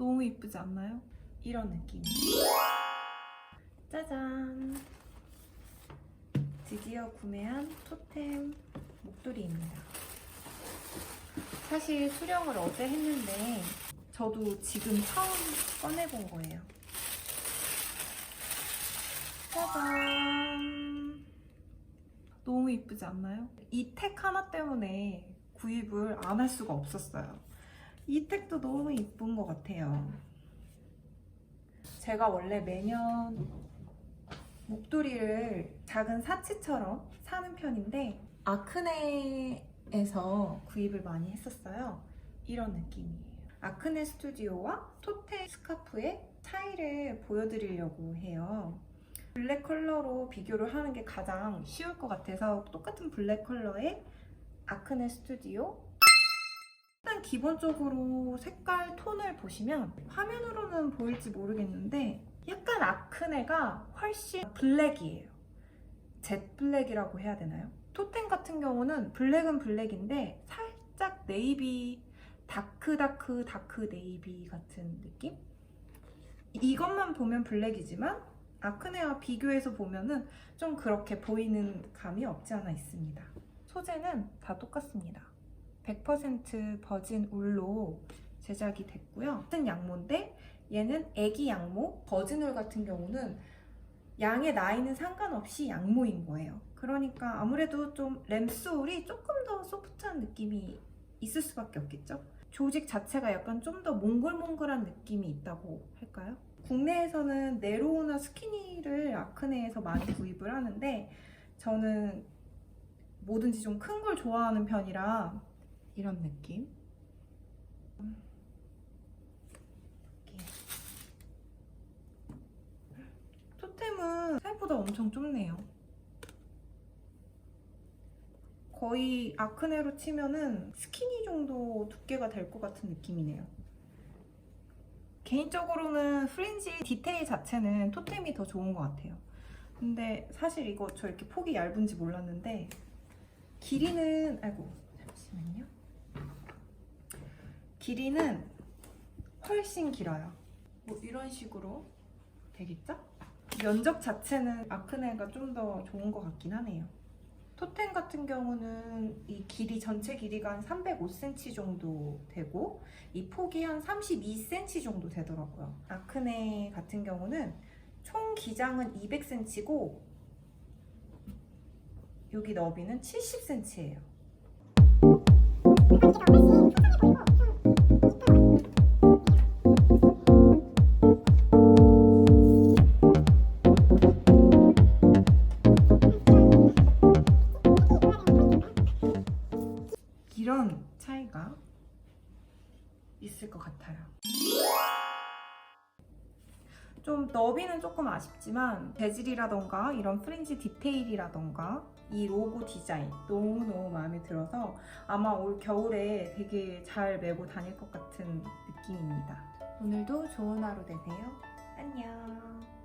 너무 이쁘지 않나요? 이런 느낌. 짜잔! 드디어 구매한 토템 목도리입니다. 사실 수령을 어제 했는데 저도 지금 처음 꺼내본 거예요. 짜잔! 너무 이쁘지 않나요? 이 택 하나 때문에 구입을 안 할 수가 없었어요. 이 택도 너무 이쁜 것 같아요. 제가 원래 매년 목도리를 작은 사치처럼 사는 편인데 아크네에서 구입을 많이 했었어요. 이런 느낌이에요. 아크네 스튜디오와 토테 스카프의 차이를 보여드리려고 해요. 블랙 컬러로 비교를 하는 게 가장 쉬울 것 같아서 똑같은 블랙 컬러의 아크네 스튜디오 일단 기본적으로 색깔 톤을 보시면 화면으로는 보일지 모르겠는데 약간 아크네가 훨씬 블랙이에요. 젯 블랙이라고 해야 되나요? 토템 같은 경우는 블랙은 블랙인데 살짝 네이비 다크 다크 다크 네이비 같은 느낌? 이것만 보면 블랙이지만 아크네와 비교해서 보면은 좀 그렇게 보이는 감이 없지 않아 있습니다. 소재는 다 똑같습니다. 100% 버진 울로 제작이 됐고요. 같은 양모인데 얘는 애기 양모, 버진 울 같은 경우는 양의 나이는 상관없이 양모인 거예요. 그러니까 아무래도 좀 램스 울이 조금 더 소프트한 느낌이 있을 수밖에 없겠죠. 조직 자체가 약간 좀 더 몽글몽글한 느낌이 있다고 할까요? 국내에서는 네로우나 스키니를 아크네에서 많이 구입을 하는데 저는 뭐든지 좀 큰 걸 좋아하는 편이라 이런 느낌. 토템은 생각보다 엄청 좁네요. 거의 아크네로 치면은 스키니 정도 두께가 될 것 같은 느낌이네요. 개인적으로는 프린지 디테일 자체는 토템이 더 좋은 것 같아요. 근데 사실 이거 저 이렇게 폭이 얇은지 몰랐는데 길이는 아이고 잠시만요. 길이는 훨씬 길어요. 뭐 이런 식으로 되겠죠? 면적 자체는 아크네가 좀 더 좋은 것 같긴 하네요. 토템 같은 경우는 이 길이 전체 길이가 한 305cm 정도 되고 이 폭이 한 32cm 정도 되더라고요. 아크네 같은 경우는 총 기장은 200cm고 여기 너비는 70cm예요. 이런 차이가 있을 것 같아요. 좀 너비는 조금 아쉽지만 재질이라던가 이런 프린지 디테일이라던가 이 로고 디자인 너무너무 마음에 들어서 아마 올 겨울에 되게 잘 메고 다닐 것 같은 느낌입니다. 오늘도 좋은 하루 되세요. 안녕.